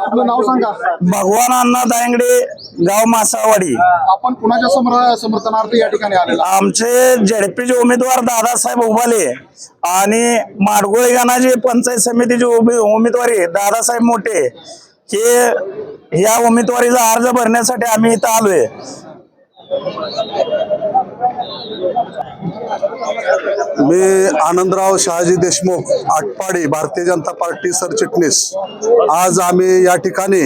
आपलं नाव सांगा. भगवान अण्णा दायंगडे गाव मासावाडी. आपण कुणाच्या समर समर्थनार्थ या ठिकाणी आलेला आमचे झेडपीचे उमेदवार दादासाहेब उभाले आणि माडगोळी गणाचे पंचायत समितीचे उमे- उमेदवारी दादासाहेब मोठे. हे या उमेदवारीचा अर्ज भरण्यासाठी आम्ही इथं आलोय. मी आनंदराव शहाजी देशमुख आटपाडी भारतीय जनता पार्टी सरचिटणीस. आज आम्ही या ठिकाणी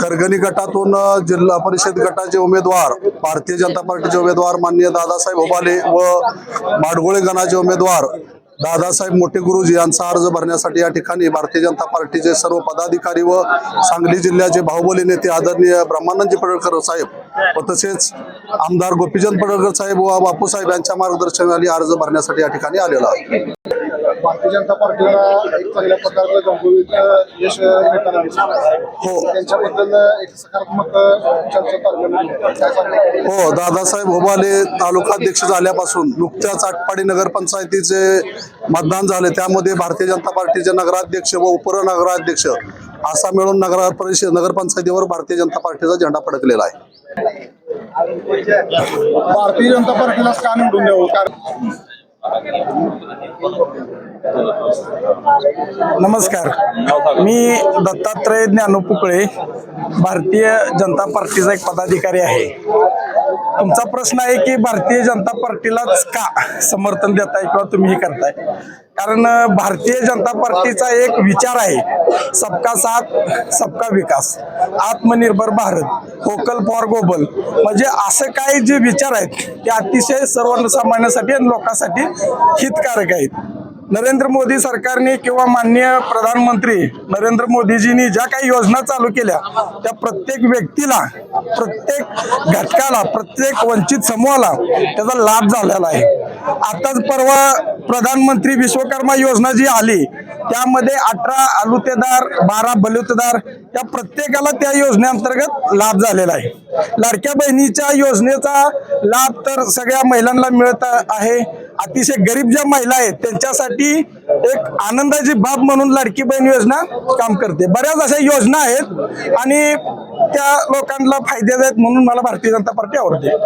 करगणी गटातून जिल्हा परिषद गटाचे उमेदवार भारतीय जनता पार्टीचे उमेदवार माननीय दादासाहेब होबाले व माडगोळे गणाचे उमेदवार दादासाहेब मोठे गुरुजी यांचा अर्ज भरण्यासाठी या ठिकाणी भारतीय जनता पार्टीचे सर्व पदाधिकारी व सांगली जिल्ह्याचे बाहुबली नेते आदरणीय ब्रह्मानंदजी पडळकर साहेब व तसेच आमदार गोपीचंद पडळकर साहेब व बापूसाहेब यांच्या मार्गदर्शनाखाली अर्ज भरण्यासाठी या ठिकाणी आलेला आहे भारतीय जनता पार्टीला एक चांगल्या प्रकारचं गंभीर यश मिळताना दिसत हो. त्यांच्याबद्दल एक सकारात्मक चर्चा सांगणार? हो दादासाहेब होबाले तालुका अध्यक्ष झाल्यापासून नुकत्याच आटपाडी नगरपंचायतीचे मतदान झाले. त्यामध्ये भारतीय जनता पार्टीचे नगराध्यक्ष व उपनगराध्यक्ष असा मिळून नगर परिषद नगरपंचायतीवर भारतीय जनता पार्टीचा झेंडा फडकलेला आहे. भारतीय जनता पार्टीलाच का निवडून द्यावं? कारण नमस्कार. मी दत्तात्रय ज्ञानोपुकळे भारतीय जनता पार्टीचा एक पदाधिकारी आहे. तुमचा प्रश्न आहे की भारतीय जनता पार्टीलाच का समर्थन देताय किंवा तुम्ही हे करताय? कारण भारतीय जनता पार्टीचा एक विचार आहे सबका साथ सबका विकास. आत्मनिर्भर भारत होकल फॉर ग्लोबल. म्हणजे असं काही जे विचार आहेत ते अतिशय सर्वसामान्यासाठी आणि लोकांसाठी हितकारक आहेत. नरेंद्र मोदी सरकारने किंवा माननीय प्रधानमंत्री नरेंद्र मोदीजींनी ज्या काही योजना चालू केल्या त्या प्रत्येक व्यक्तीला प्रत्येक घटकाला प्रत्येक वंचित समूहाला त्याचा लाभ झालेला आहे. आताच परवा प्रधानमंत्री विश्वकर्मा योजना जी आली त्यामध्ये अठरा आलुतेदार बारा बलुतेदार या प्रत्येकाला त्या योजनेअंतर्गत लाभ झालेला आहे. लाडक्या बहिणीच्या योजनेचा लाभ तर सगळ्या महिलांना मिळत आहे. अतिशय गरीब ज्या महिला आहेत त्यांच्यासाठी एक आनंदाची बाब म्हणून लाडकी बहीण योजना काम करते. बऱ्याच अशा योजना आहेत आणि त्या लोकांना फायदे आहेत म्हणून मला भारतीय जनता पार्टी आवडते.